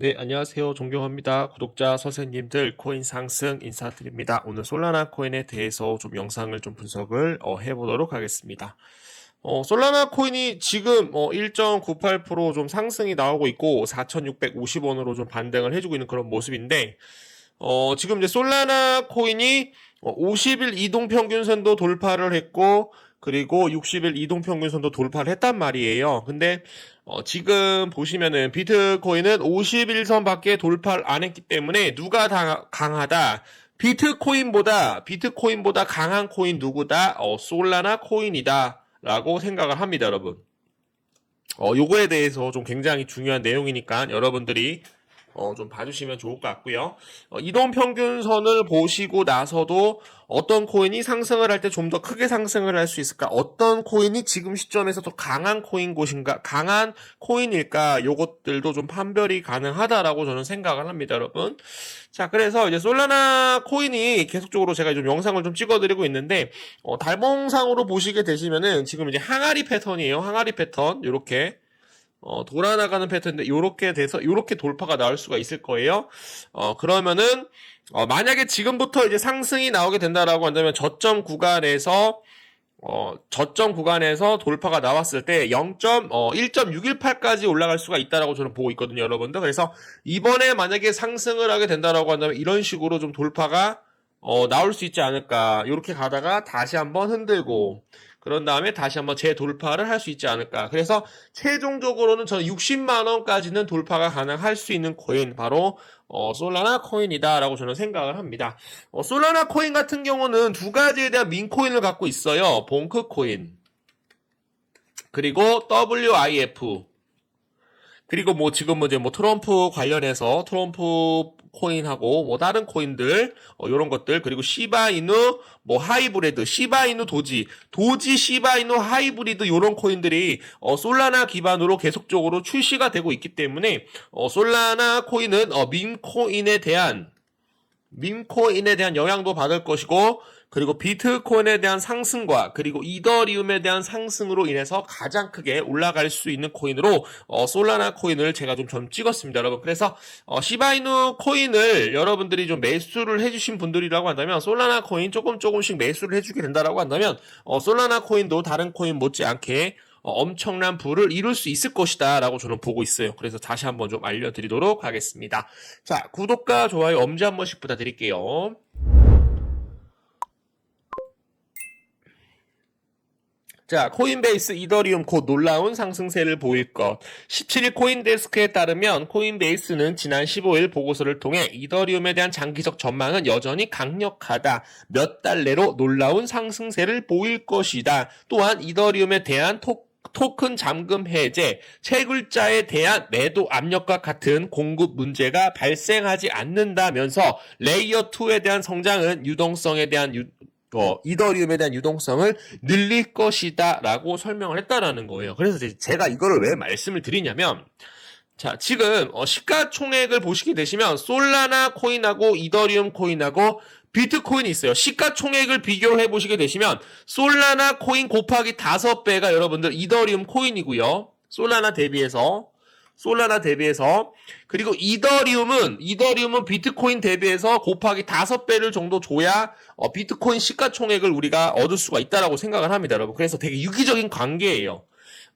네, 안녕하세요. 존경합니다. 구독자 선생님들 코인 상승 인사드립니다. 오늘 솔라나 코인에 대해서 좀 영상을 좀 분석을 어, 해보도록 하겠습니다. 어, 솔라나 코인이 지금 어, 1.98%좀 상승이 나오고 있고 4,650원으로 좀 반등을 해주고 있는 그런 모습인데 어, 지금 이제 솔라나 코인이 어, 50일 이동 평균선도 돌파를 했고 그리고 60일 이동 평균선도 돌파를 했단 말이에요. 근데 어, 지금 보시면은 비트코인은 51선 밖에 돌파를 안 했기 때문에 누가 다 강하다? 비트코인보다 비트코인보다 강한 코인 누구다? 어, 솔라나 코인이다. 라고 생각을 합니다, 여러분. 어, 요거에 대해서 좀 굉장히 중요한 내용이니까 여러분들이 어, 좀 봐주시면 좋을 것 같고요. 어, 이동 평균선을 보시고 나서도 어떤 코인이 상승을 할 때 좀 더 크게 상승을 할 수 있을까? 어떤 코인이 지금 시점에서 더 강한 코인 곳인가? 강한 코인일까? 요것들도 좀 판별이 가능하다라고 저는 생각을 합니다, 여러분. 자, 그래서 이제 솔라나 코인이 계속적으로 제가 좀 영상을 좀 찍어드리고 있는데, 어, 달봉상으로 보시게 되시면은 지금 이제 항아리 패턴이에요. 항아리 패턴. 요렇게. 어, 돌아나가는 패턴인데 요렇게 돼서 요렇게 돌파가 나올 수가 있을 거예요. 어, 그러면은 어, 만약에 지금부터 이제 상승이 나오게 된다라고 한다면 저점 구간에서 어, 저점 구간에서 돌파가 나왔을 때 0. 어, 1.618까지 올라갈 수가 있다라고 저는 보고 있거든요, 여러분들. 그래서 이번에 만약에 상승을 하게 된다라고 한다면 이런 식으로 좀 돌파가 어, 나올 수 있지 않을까. 이렇게 가다가 다시 한번 흔들고 그런 다음에 다시 한번 재돌파를 할 수 있지 않을까. 그래서 최종적으로는 저는 60만 원까지는 돌파가 가능할 수 있는 코인 바로 어, 솔라나 코인이다라고 저는 생각을 합니다. 어, 솔라나 코인 같은 경우는 두 가지에 대한 민코인을 갖고 있어요. 봉크 코인 그리고 WIF 그리고 뭐 지금 뭐 이제 뭐 트럼프 관련해서 트럼프 코인하고 뭐 다른 코인들 어, 이런 것들. 그리고 시바이누 뭐 하이브리드 시바이누 도지 도지 시바이누 하이브리드 이런 코인들이 어, 솔라나 기반으로 계속적으로 출시가 되고 있기 때문에 어, 솔라나 코인은 어, 밈코인에 대한 밈코인에 대한 영향도 받을 것이고 그리고 비트코인에 대한 상승과 그리고 이더리움에 대한 상승으로 인해서 가장 크게 올라갈 수 있는 코인으로 어, 솔라나 코인을 제가 좀, 좀 찍었습니다, 여러분. 그래서 어, 시바이누 코인을 여러분들이 좀 매수를 해주신 분들이라고 한다면 솔라나 코인 조금 조금씩 매수를 해주게 된다라고 한다면 어, 솔라나 코인도 다른 코인 못지않게 어, 엄청난 부를 이룰 수 있을 것이다 라고 저는 보고 있어요. 그래서 다시 한번 좀 알려드리도록 하겠습니다. 자, 구독과 좋아요 엄지 한 번씩 부탁드릴게요. 자, 코인베이스 이더리움 곧 놀라운 상승세를 보일 것. 17일 코인데스크에 따르면 코인베이스는 지난 15일 보고서를 통해 이더리움에 대한 장기적 전망은 여전히 강력하다. 몇 달 내로 놀라운 상승세를 보일 것이다. 또한 이더리움에 대한 토 토큰 잠금 해제, 채굴자에 대한 매도 압력과 같은 공급 문제가 발생하지 않는다면서 레이어 2에 대한 성장은 유동성에 대한 유, 어, 이더리움에 대한 유동성을 늘릴 것이다라고 설명을 했다라는 거예요. 그래서 제가 이거를 왜 말씀을 드리냐면 자, 지금 어, 시가총액을 보시게 되시면 솔라나 코인하고 이더리움 코인하고 비트코인이 있어요. 시가총액을 비교해 보시게 되시면 솔라나 코인 곱하기 5배가 여러분들 이더리움 코인이고요. 솔라나 대비해서 솔라나 대비해서 그리고 이더리움은 이더리움은 비트코인 대비해서 곱하기 5배를 정도 줘야 어, 비트코인 시가총액을 우리가 얻을 수가 있다라고 생각을 합니다, 여러분. 그래서 되게 유기적인 관계예요.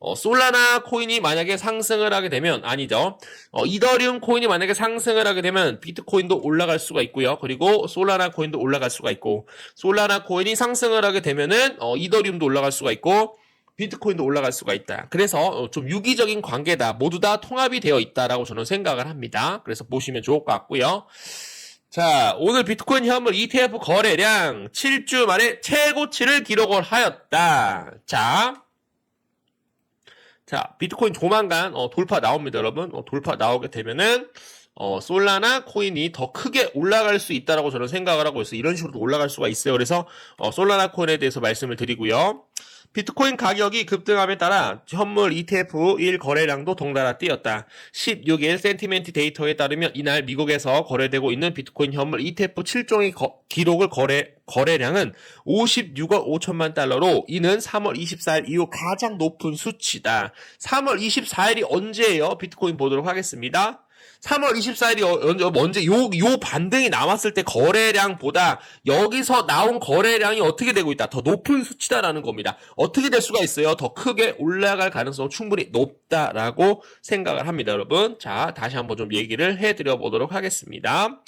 어, 솔라나 코인이 만약에 상승을 하게 되면 아니죠. 어, 이더리움 코인이 만약에 상승을 하게 되면 비트코인도 올라갈 수가 있고요. 그리고 솔라나 코인도 올라갈 수가 있고 솔라나 코인이 상승을 하게 되면은 어, 이더리움도 올라갈 수가 있고 비트코인도 올라갈 수가 있다. 그래서 어, 좀 유기적인 관계다. 모두 다 통합이 되어 있다라고 저는 생각을 합니다. 그래서 보시면 좋을 것 같고요. 자, 오늘 비트코인 현물 ETF 거래량 7주 만에 최고치를 기록을 하였다. 자, 자, 비트코인 조만간 어, 돌파 나옵니다, 여러분. 어, 돌파 나오게 되면은 어, 솔라나 코인이 더 크게 올라갈 수 있다라고 저는 생각을 하고 있어요. 이런 식으로 올라갈 수가 있어요. 그래서 어, 솔라나 코인에 대해서 말씀을 드리고요. 비트코인 가격이 급등함에 따라 현물 ETF 1 거래량도 동달아 뛰었다. 16일 센티멘트 데이터에 따르면 이날 미국에서 거래되고 있는 비트코인 현물 ETF 7종의 거, 기록을 거래 거래량은 56억 5천만 달러로 이는 3월 24일 이후 가장 높은 수치다. 3월 24일이 언제예요? 비트코인 보도록 하겠습니다. 3월 24일이 어, 언제 요, 요 반등이 남았을 때 거래량보다 여기서 나온 거래량이 어떻게 되고 있다. 더 높은 수치다라는 겁니다. 어떻게 될 수가 있어요? 더 크게 올라갈 가능성 충분히 높다라고 생각을 합니다, 여러분. 자, 다시 한번 좀 얘기를 해 드려 보도록 하겠습니다.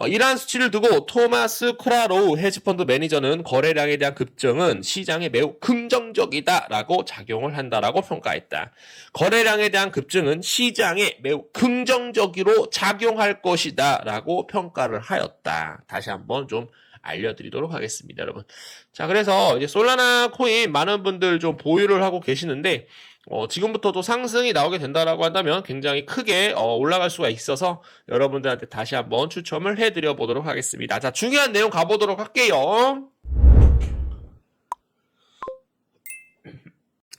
어, 이러한 수치를 두고 토마스 크라로우 헤지펀드 매니저는 거래량에 대한 급증은 시장에 매우 긍정적이다라고 작용을 한다라고 평가했다. 거래량에 대한 급증은 시장에 매우 긍정적으로 작용할 것이다라고 평가를 하였다. 다시 한번 좀 알려드리도록 하겠습니다, 여러분. 자, 그래서 이제 솔라나 코인 많은 분들 좀 보유를 하고 계시는데 어, 지금부터도 상승이 나오게 된다라고 한다면 굉장히 크게 어, 올라갈 수가 있어서 여러분들한테 다시 한번 추첨을 해드려 보도록 하겠습니다. 자, 중요한 내용 가보도록 할게요.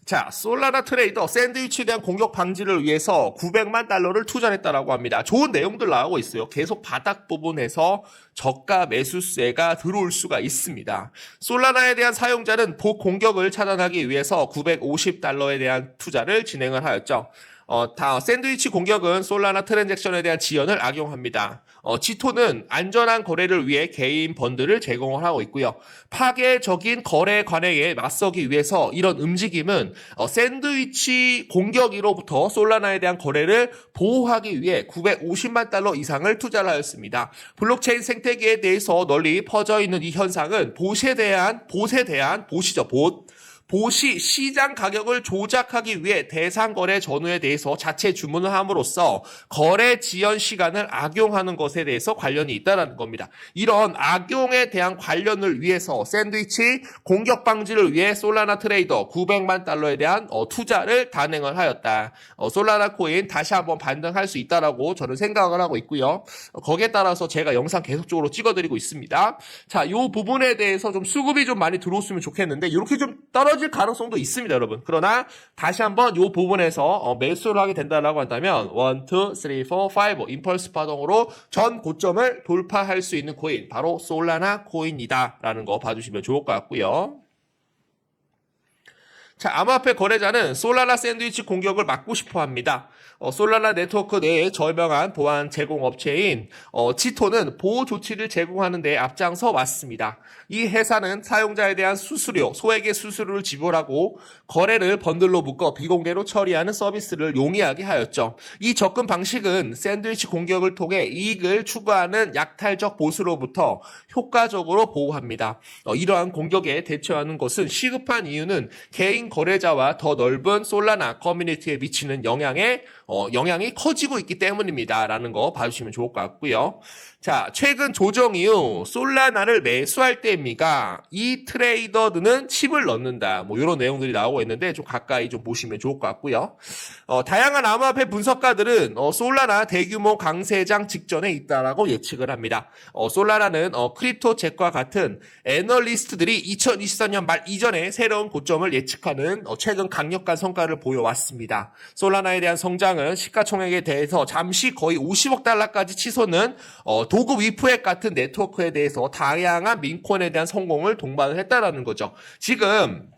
자, 솔라나 트레이더 샌드위치에 대한 공격 방지를 위해서 900만 달러를 투자했다라고 합니다. 좋은 내용들 나오고 있어요. 계속 바닥 부분에서 저가 매수세가 들어올 수가 있습니다. 솔라나에 대한 사용자는 보 공격을 차단하기 위해서 950달러에 대한 투자를 진행을 하였죠. 어, 다 샌드위치 공격은 솔라나 트랜잭션에 대한 지연을 악용합니다. 어, 지토는 안전한 거래를 위해 개인 번들을 제공을 하고 있고요. 파괴적인 거래 관행에 맞서기 위해서 이런 움직임은 어, 샌드위치 공격으로부터 솔라나에 대한 거래를 보호하기 위해 950만 달러 이상을 투자를 하였습니다. 블록체인 생태계에 대해서 널리 퍼져 있는 이 현상은 보시에 대한 보세 대한 보시죠 봇 보시 시장 가격을 조작하기 위해 대상 거래 전후에 대해서 자체 주문을 함으로써 거래 지연 시간을 악용하는 것에 대해서 관련이 있다는 겁니다. 이런 악용에 대한 관련을 위해서 샌드위치 공격 방지를 위해 솔라나 트레이더 900만 달러에 대한 어, 투자를 단행을 하였다. 어, 솔라나 코인 다시 한번 반등할 수 있다라고 저는 생각을 하고 있고요. 어, 거기에 따라서 제가 영상 계속적으로 찍어드리고 있습니다. 자, 이 부분에 대해서 좀 수급이 좀 많이 들어왔으면 좋겠는데 이렇게 좀 떨어 질 가능성도 있습니다, 여러분. 그러나 다시 한번 이 부분에서 어, 매수를 하게 된다라고 한다면 1, 2, 3, 4, 5 임펄스 파동으로 전 고점을 돌파할 수 있는 코인 바로 솔라나 코인이다라는 거 봐주시면 좋을 것 같고요. 자, 암호화폐 거래자는 솔라나 샌드위치 공격을 막고 싶어 합니다. 어, 솔라나 네트워크 내에 저명한 보안 제공 업체인 어, 치토는 보호 조치를 제공하는 데 앞장서 왔습니다. 이 회사는 사용자에 대한 수수료, 소액의 수수료를 지불하고 거래를 번들로 묶어 비공개로 처리하는 서비스를 용이하게 하였죠. 이 접근 방식은 샌드위치 공격을 통해 이익을 추구하는 약탈적 보수로부터 효과적으로 보호합니다. 어, 이러한 공격에 대처하는 것은 시급한 이유는 개인 거래자와 더 넓은 솔라나 커뮤니티에 미치는 영향에 어, 영향이 커지고 있기 때문입니다라는 거 봐주시면 좋을 것 같고요. 자, 최근 조정 이후 솔라나를 매수할 때입니까? 이 트레이더들은 칩을 넣는다. 뭐 이런 내용들이 나오고 있는데 좀 가까이 좀 보시면 좋을 것 같고요. 어, 다양한 암호화폐 분석가들은 어, 솔라나 대규모 강세장 직전에 있다라고 예측을 합니다. 어, 솔라나는 어, 크립토 잭과 같은 애널리스트들이 2024년 말 이전에 새로운 고점을 예측하는 어, 최근 강력한 성과를 보여왔습니다. 솔라나에 대한 성장은 시가총액에 대해서 잠시 거의 50억 달러까지 치솟는 어, 도구 위프액 같은 네트워크에 대해서 다양한 민콘에 대한 성공을 동반을 했다라는 거죠. 지금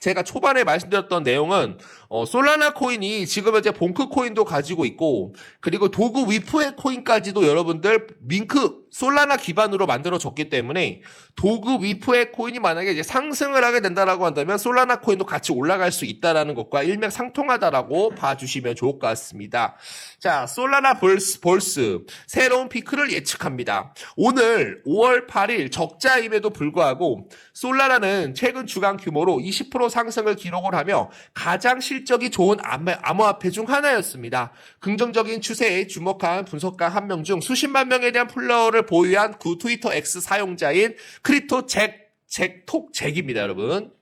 제가 초반에 말씀드렸던 내용은 어, 솔라나 코인이 지금 현재 봉크 코인도 가지고 있고 그리고 도구 위프의 코인까지도 여러분들 밍크 솔라나 기반으로 만들어졌기 때문에 도구 위프의 코인이 만약에 이제 상승을 하게 된다라고 한다면 솔라나 코인도 같이 올라갈 수 있다라는 것과 일맥상통하다라고 봐주시면 좋을 것 같습니다. 자, 솔라나 볼스, 볼스 새로운 피크를 예측합니다. 오늘 5월 8일 적자임에도 불구하고 솔라나는 최근 주간 규모로 20% 상승을 기록을 하며 가장 실적이 좋은 암- 암호화폐 중 하나였습니다. 긍정적인 추세에 주목한 분석가 한 명 중 수십만 명에 대한 플 로어를 보유한 구 트위터 X 사용자인 크리토 잭, 잭톡 잭입니다, 여러분.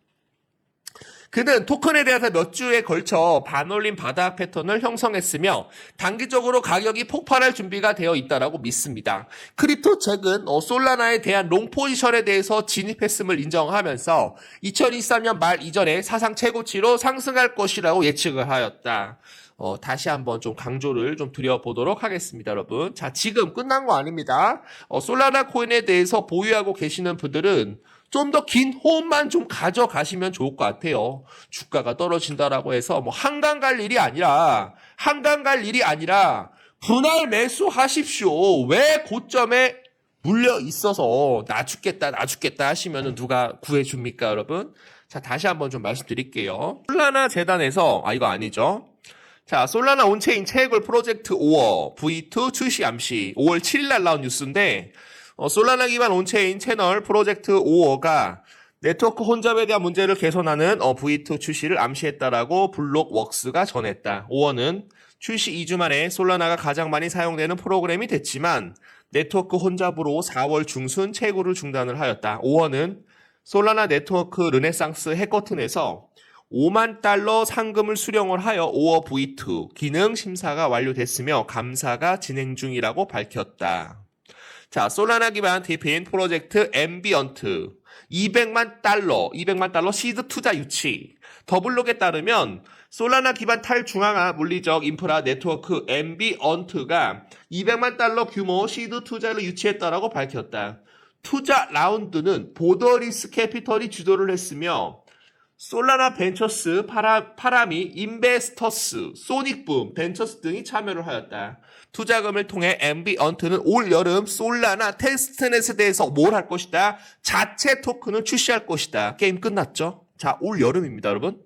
그는 토큰에 대해서 몇 주에 걸쳐 반올림 바닥 패턴을 형성했으며 단기적으로 가격이 폭발할 준비가 되어 있다라고 믿습니다. 크립토 잭은 어, 솔라나에 대한 롱 포지션에 대해서 진입했음을 인정하면서 2023년 말 이전에 사상 최고치로 상승할 것이라고 예측을 하였다. 어, 다시 한번 좀 강조를 좀 드려보도록 하겠습니다, 여러분. 자, 지금 끝난 거 아닙니다. 어, 솔라나 코인에 대해서 보유하고 계시는 분들은 좀 더 긴 호흡만 좀 가져가시면 좋을 것 같아요. 주가가 떨어진다라고 해서 뭐 한강 갈 일이 아니라 한강 갈 일이 아니라 분할 매수하십시오. 왜 고점에 물려 있어서 나 죽겠다, 나 죽겠다 하시면은 누가 구해줍니까, 여러분? 자, 다시 한번 좀 말씀드릴게요. 솔라나 재단에서, 아, 이거 아니죠. 자, 솔라나 온체인 채굴 프로젝트 5월 V2 출시 암시 5월 7일 날 나온 뉴스인데 어, 솔라나 기반 온체인 채널 프로젝트 5어가 네트워크 혼잡에 대한 문제를 개선하는 어, V2 출시를 암시했다라고 블록웍스가 전했다. 5어는 출시 2주 만에 솔라나가 가장 많이 사용되는 프로그램이 됐지만 네트워크 혼잡으로 4월 중순 채굴을 중단을 하였다. 5어는 솔라나 네트워크 르네상스 해커튼에서 5만 달러 상금을 수령을 하여 5어 V2 기능 심사가 완료됐으며 감사가 진행 중이라고 밝혔다. 자, 솔라나 기반 디핀 프로젝트 앰비언트 200만 달러, 200만 달러 시드 투자 유치. 더블록에 따르면 솔라나 기반 탈중앙화 물리적 인프라 네트워크 앰비언트가 200만 달러 규모 시드 투자를 유치했다라고 밝혔다. 투자 라운드는 보더리스 캐피털이 주도를 했으며 솔라나 벤처스, 파라, 파라미, 인베스터스, 소닉붐, 벤처스 등이 참여를 하였다. 투자금을 통해 앰비언트는 올 여름 솔라나 테스트넷에 대해서 뭘 할 것이다? 자체 토큰을 출시할 것이다. 게임 끝났죠? 자, 올 여름입니다, 여러분.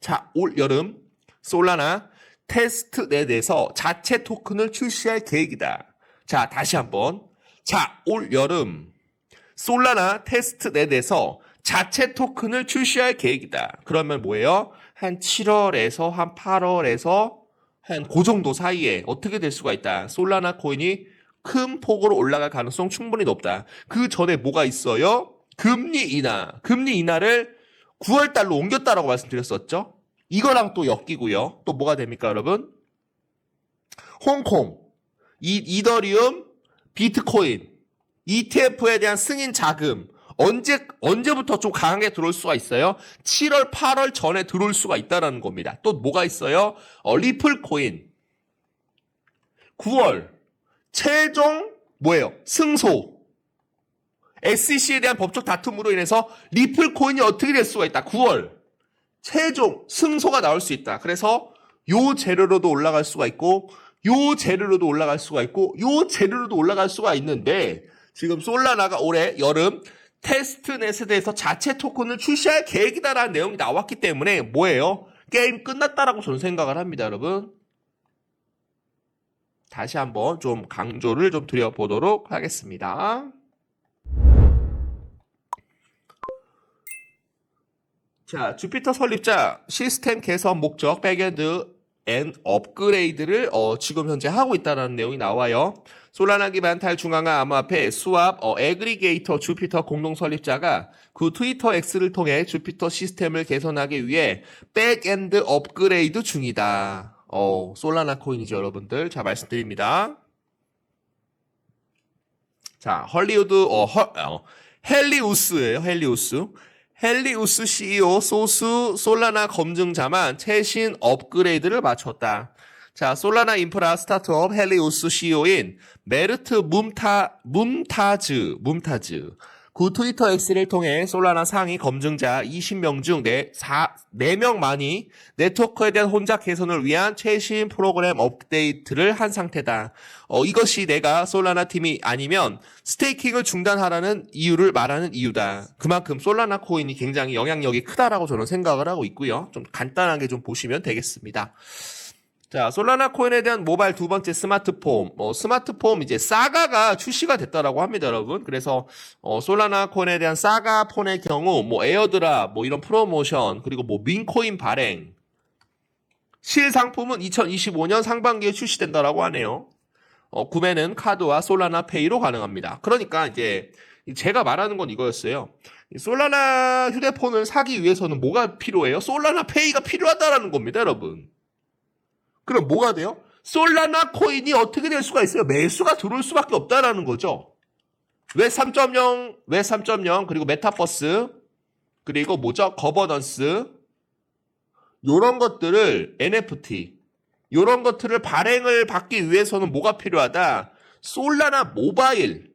자, 올 여름 솔라나 테스트넷에서 자체 토큰을 출시할 계획이다. 자, 다시 한번. 자, 올 여름 솔라나 테스트넷에서 자체 토큰을 출시할 계획이다. 그러면 뭐예요? 한 7월에서 한 8월에서 한 그 정도 사이에 어떻게 될 수가 있다. 솔라나 코인이 큰 폭으로 올라갈 가능성 충분히 높다. 그 전에 뭐가 있어요? 금리 인하. 금리 인하를 9월 달로 옮겼다라고 말씀드렸었죠. 이거랑 또 엮이고요. 또 뭐가 됩니까, 여러분? 홍콩, 이, 이더리움, 비트코인, ETF에 대한 승인 자금 언제 언제부터 좀 강하게 들어올 수가 있어요? 7월, 8월 전에 들어올 수가 있다라는 겁니다. 또 뭐가 있어요? 어, 리플 코인. 9월 최종 뭐예요? 승소. SEC에 대한 법적 다툼으로 인해서 리플 코인이 어떻게 될 수가 있다. 9월 최종 승소가 나올 수 있다. 그래서 요 재료로도 올라갈 수가 있고 요 재료로도 올라갈 수가 있고 요 재료로도 올라갈 수가 있는데 지금 솔라나가 올해 여름 테스트넷에 대해서 자체 토큰을 출시할 계획이다라는 내용이 나왔기 때문에 뭐예요? 게임 끝났다라고 저는 생각을 합니다, 여러분. 다시 한번 좀 강조를 좀 드려보도록 하겠습니다. 자, 주피터 설립자 시스템 개선 목적 백엔드 앤 업그레이드를 어, 지금 현재 하고 있다는 내용이 나와요. 솔라나 기반 탈중앙화 암호화폐 수압 어, 에그리게이터 주피터 공동 설립자가 그 트위터 X를 통해 주피터 시스템을 개선하기 위해 백엔드 업그레이드 중이다. 어, 솔라나 코인이죠, 여러분들. 자, 말씀드립니다. 자, 헐리우드 어, 헐, 어 헬리우스예요, 헬리우스. 헬리우스 CEO 소스 솔라나 검증자만 최신 업그레이드를 마쳤다. 자, 솔라나 인프라 스타트업 헬리우스 CEO인 메르트 문타, 문타즈, 문타즈. 그 트위터 X를 통해 솔라나 상위 검증자 20명 중 4, 4명만이 네트워크에 대한 혼잡 개선을 위한 최신 프로그램 업데이트를 한 상태다. 어, 이것이 내가 솔라나 팀이 아니면 스테이킹을 중단하라는 이유를 말하는 이유다. 그만큼 솔라나 코인이 굉장히 영향력이 크다라고 저는 생각을 하고 있고요. 좀 간단하게 좀 보시면 되겠습니다. 자, 솔라나 코인에 대한 모바일 두 번째 스마트폰, 뭐 스마트폰 이제 사가가 출시가 됐다라고 합니다, 여러분. 그래서 어, 솔라나 코인에 대한 사가 폰의 경우 뭐 에어드랍, 뭐 이런 프로모션, 그리고 뭐 민코인 발행 실상품은 2025년 상반기에 출시된다라고 하네요. 어, 구매는 카드와 솔라나 페이로 가능합니다. 그러니까 이제 제가 말하는 건 이거였어요. 이 솔라나 휴대폰을 사기 위해서는 뭐가 필요해요? 솔라나 페이가 필요하다라는 겁니다, 여러분. 그럼 뭐가 돼요? 솔라나 코인이 어떻게 될 수가 있어요? 매수가 들어올 수밖에 없다라는 거죠. 왜 3.0, 왜 3.0, 그리고 메타버스, 그리고 뭐죠? 거버넌스, 요런 것들을 NFT, 요런 것들을 발행을 받기 위해서는 뭐가 필요하다? 솔라나 모바일,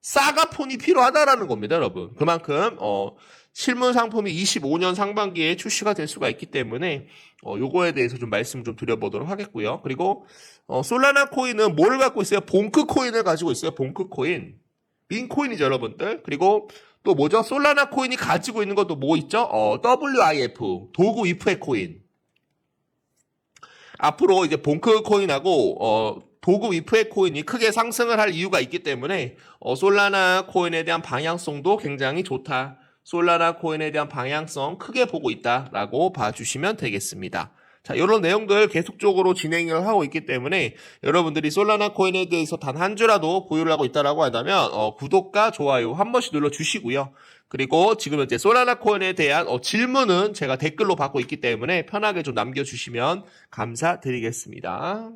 사가폰이 필요하다라는 겁니다, 여러분. 그만큼, 어, 실물 상품이 25년 상반기에 출시가 될 수가 있기 때문에 어, 요거에 대해서 좀 말씀 좀 드려보도록 하겠고요. 그리고 어, 솔라나 코인은 뭘 갖고 있어요? 봉크 코인을 가지고 있어요. 봉크 코인. 민 코인이죠, 여러분들. 그리고 또 뭐죠? 솔라나 코인이 가지고 있는 것도 뭐 있죠? 어, WIF, 도구 위프의 코인. 앞으로 이제 봉크 코인하고 어, 도구 위프의 코인이 크게 상승을 할 이유가 있기 때문에 어, 솔라나 코인에 대한 방향성도 굉장히 좋다. 솔라나 코인에 대한 방향성 크게 보고 있다라고 봐주시면 되겠습니다. 자, 이런 내용들 계속적으로 진행을 하고 있기 때문에 여러분들이 솔라나 코인에 대해서 단 한 주라도 보유를 하고 있다라고 한다면 어, 구독과 좋아요 한 번씩 눌러 주시고요. 그리고 지금 현재 솔라나 코인에 대한 어, 질문은 제가 댓글로 받고 있기 때문에 편하게 좀 남겨주시면 감사드리겠습니다.